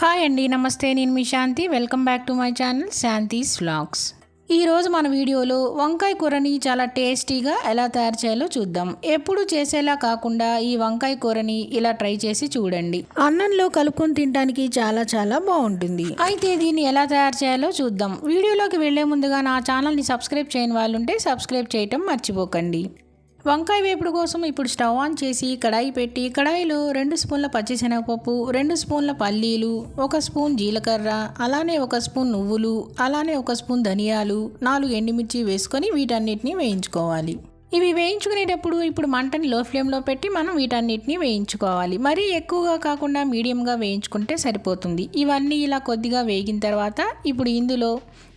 Hi అండి నమస్తే నేను మీ Shanti. Welcome back to my channel Shanti's vlogs. ఈరోజు మన వీడియోలో వంకాయ కూరని చాలా టేస్టీగా ఎలా తయారు చేయాలో చూద్దాం. ఎప్పుడు చేసేలా కాకుండా ఈ వంకాయ కూరని ఇలా ట్రై చేసి చూడండి. అన్నంలో కలుపుకొని తినడానికి చాలా చాలా బాగుంటుంది. అయితే దీన్ని ఎలా తయారు చేయాలో చూద్దాం. వీడియోలోకి వెళ్ళే ముందుగా నా ఛానల్ని సబ్స్క్రైబ్ చేయని వాళ్ళు ఉంటే సబ్స్క్రైబ్ చేయటం మర్చిపోకండి. వంకాయ వేపుడు కోసం ఇప్పుడు స్టవ్ ఆన్ చేసి కడాయి పెట్టి కడాయిలో రెండు స్పూన్ల పచ్చిశనగపప్పు రెండు స్పూన్ల పల్లీలు ఒక స్పూన్ జీలకర్ర అలానే ఒక స్పూన్ నువ్వులు అలానే ఒక స్పూన్ ధనియాలు నాలుగు ఎండుమిర్చి వేసుకొని వీటన్నిటిని వేయించుకోవాలి. ఇవి వేయించుకునేటప్పుడు ఇప్పుడు మంటని లో ఫ్లేమ్లో పెట్టి మనం వీటన్నిటిని వేయించుకోవాలి. మరీ ఎక్కువగా కాకుండా మీడియంగా వేయించుకుంటే సరిపోతుంది. ఇవన్నీ ఇలా కొద్దిగా వేగిన తర్వాత ఇప్పుడు ఇందులో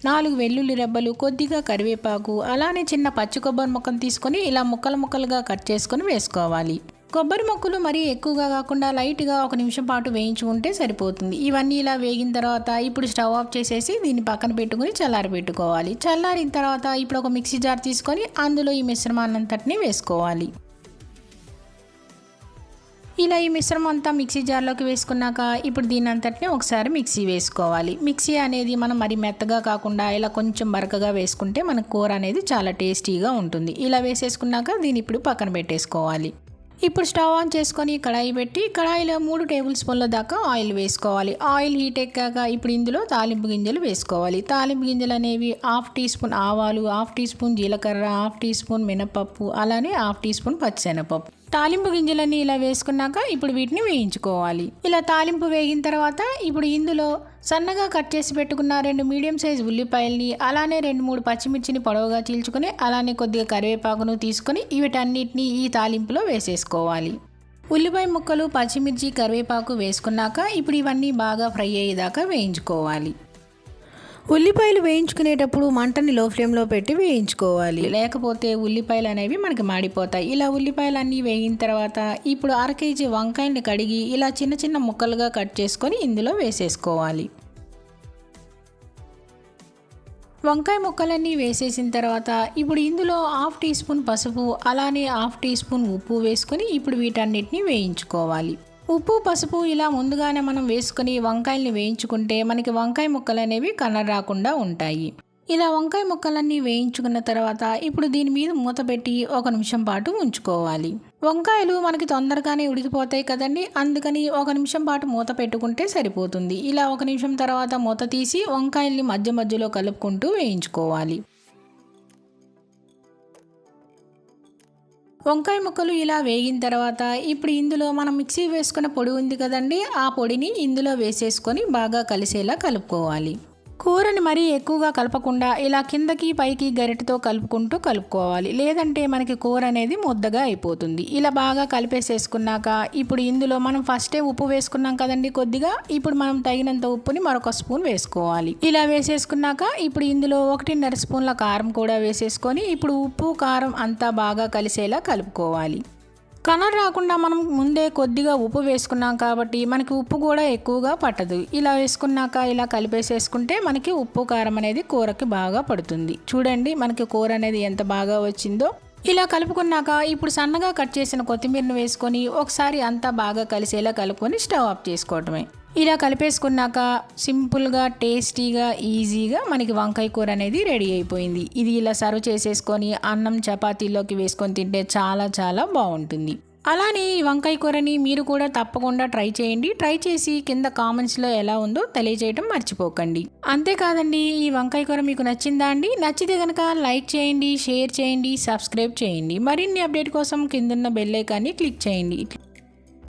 నాలుగు వెల్లుల్లి రెబ్బలు కొద్దిగా కరివేపాకు అలానే చిన్న పచ్చి కొబ్బరి ముక్కను తీసుకొని ఇలా ముక్కలు ముక్కలుగా కట్ చేసుకొని వేసుకోవాలి. కొబ్బరి మొక్కలు మరీ ఎక్కువగా కాకుండా లైట్గా ఒక నిమిషం పాటు వేయించుకుంటే సరిపోతుంది. ఇవన్నీ ఇలా వేగిన తర్వాత ఇప్పుడు స్టవ్ ఆఫ్ చేసేసి దీన్ని పక్కన పెట్టుకుని చల్లారి పెట్టుకోవాలి. చల్లారిన తర్వాత ఇప్పుడు ఒక మిక్సీ జార్ తీసుకొని అందులో ఈ మిశ్రమాన్నంతటిని వేసుకోవాలి. ఇలా ఈ మిశ్రమం అంతా మిక్సీ జార్లోకి వేసుకున్నాక ఇప్పుడు దీని అంతటిని ఒకసారి మిక్సీ వేసుకోవాలి. మిక్సీ అనేది మనం మరి మెత్తగా కాకుండా ఇలా కొంచెం బరకగా వేసుకుంటే మన కూర అనేది చాలా టేస్టీగా ఉంటుంది. ఇలా వేసేసుకున్నాక దీన్ని ఇప్పుడు పక్కన పెట్టేసుకోవాలి. ఇప్పుడు స్టవ్ ఆన్ చేసుకొని కడాయి పెట్టి కడాయిలో మూడు టేబుల్ స్పూన్ల దాకా ఆయిల్ వేసుకోవాలి. ఆయిల్ హీట్ ఎక్కాక ఇప్పుడు ఇందులో తాలింపు గింజలు వేసుకోవాలి. తాలింపు గింజలు అనేవి హాఫ్ టీ స్పూన్ ఆవాలు హాఫ్ టీ స్పూన్ జీలకర్ర హాఫ్ టీ స్పూన్ మినపప్పు అలానే హాఫ్ టీ స్పూన్ పచ్చిశనగపప్పు. తాలింపు గింజలన్నీ ఇలా వేసుకున్నాక ఇప్పుడు వీటిని వేయించుకోవాలి. ఇలా తాలింపు వేగిన తర్వాత ఇప్పుడు ఇందులో సన్నగా కట్ చేసి పెట్టుకున్న రెండు మీడియం సైజ్ ఉల్లిపాయల్ని అలానే రెండు మూడు పచ్చిమిర్చిని పొడవుగా చీల్చుకొని అలానే కొద్దిగా కరివేపాకును తీసుకొని వీటన్నిటిని ఈ తాలింపులో వేసేసుకోవాలి. ఉల్లిపాయ ముక్కలు పచ్చిమిర్చి కరివేపాకు వేసుకున్నాక ఇప్పుడు ఇవన్నీ బాగా ఫ్రై అయ్యేదాకా వేయించుకోవాలి. ఉల్లిపాయలు వేయించుకునేటప్పుడు మంటని లో ఫ్లేమ్లో పెట్టి వేయించుకోవాలి. లేకపోతే ఉల్లిపాయలు అనేవి మనకి మాడిపోతాయి. ఇలా ఉల్లిపాయలు అన్నీ వేగిన తర్వాత ఇప్పుడు అర కేజీ వంకాయల్ని కడిగి ఇలా చిన్న చిన్న ముక్కలుగా కట్ చేసుకొని ఇందులో వేసేసుకోవాలి. వంకాయ ముక్కలన్నీ వేసేసిన తర్వాత ఇప్పుడు ఇందులో హాఫ్ టీ స్పూన్ పసుపు అలానే హాఫ్ టీ స్పూన్ ఉప్పు వేసుకొని ఇప్పుడు వీటన్నిటిని వేయించుకోవాలి. ఉప్పు పసుపు ఇలా ముందుగానే మనం వేసుకుని వంకాయల్ని వేయించుకుంటే మనకి వంకాయ ముక్కలు అనేవి కలర్ రాకుండా ఉంటాయి. ఇలా వంకాయ ముక్కలన్నీ వేయించుకున్న తర్వాత ఇప్పుడు దీని మీద మూత పెట్టి ఒక నిమిషం పాటు ఉంచుకోవాలి. వంకాయలు మనకి తొందరగానే ఉడికిపోతాయి కదండి అందుకని ఒక నిమిషం పాటు మూత పెట్టుకుంటే సరిపోతుంది. ఇలా ఒక నిమిషం తర్వాత మూత తీసి వంకాయల్ని మధ్య మధ్యలో కలుపుకుంటూ వేయించుకోవాలి. వంకాయ ముక్కలు ఇలా వేగిన తర్వాత ఇప్పుడు ఇందులో మనం మిక్సీ వేసుకున్న పొడి ఉంది కదండి ఆ పొడిని ఇందులో వేసేసుకొని బాగా కలిసేలా కలుపుకోవాలి. కూరని మరీ ఎక్కువగా కలపకుండా ఇలా కిందకి పైకి గరిటతో కలుపుకుంటూ కలుపుకోవాలి. లేదంటే మనకి కూర అనేది ముద్దగా అయిపోతుంది. ఇలా బాగా కలిపేసేసుకున్నాక ఇప్పుడు ఇందులో మనం ఫస్టే ఉప్పు వేసుకున్నాం కదండి కొద్దిగా. ఇప్పుడు మనం తగినంత ఉప్పుని మరొక స్పూన్ వేసుకోవాలి. ఇలా వేసేసుకున్నాక ఇప్పుడు ఇందులో ఒకటిన్నర స్పూన్ల కారం కూడా వేసేసుకొని ఇప్పుడు ఉప్పు కారం అంతా బాగా కలిసేలా కలుపుకోవాలి. కలర్ రాకుండా మనం ముందే కొద్దిగా ఉప్పు వేసుకున్నాం కాబట్టి మనకి ఉప్పు కూడా ఎక్కువగా పట్టదు. ఇలా వేసుకున్నాక ఇలా కలిపేసేసుకుంటే మనకి ఉప్పు కారం అనేది కూరకి బాగా పడుతుంది. చూడండి మనకి కూర అనేది ఎంత బాగా వచ్చిందో. ఇలా కలుపుకున్నాక ఇప్పుడు సన్నగా కట్ చేసిన కొత్తిమీరను వేసుకొని ఒకసారి అంతా బాగా కలిసేలా కలుపుకొని స్టవ్ ఆఫ్ చేసుకోవటమే. ఇలా కలిపేసుకున్నాక సింపుల్గా టేస్టీగా ఈజీగా మనకి వంకాయ కూర అనేది రెడీ అయిపోయింది. ఇది ఇలా సర్వ్ చేసేసుకొని అన్నం చపాతీలోకి వేసుకొని తింటే చాలా చాలా బాగుంటుంది. అలానే ఈ వంకాయ కూరని మీరు కూడా తప్పకుండా ట్రై చేయండి. ట్రై చేసి కింద కామెంట్స్లో ఎలా ఉందో తెలియజేయడం మర్చిపోకండి. అంతేకాదండి ఈ వంకాయ కూర మీకు నచ్చిందా అండి? నచ్చితే కనుక లైక్ చేయండి షేర్ చేయండి సబ్స్క్రైబ్ చేయండి. మరిన్ని అప్డేట్ కోసం కిందన్న బెల్ ఐకాన్ని క్లిక్ చేయండి.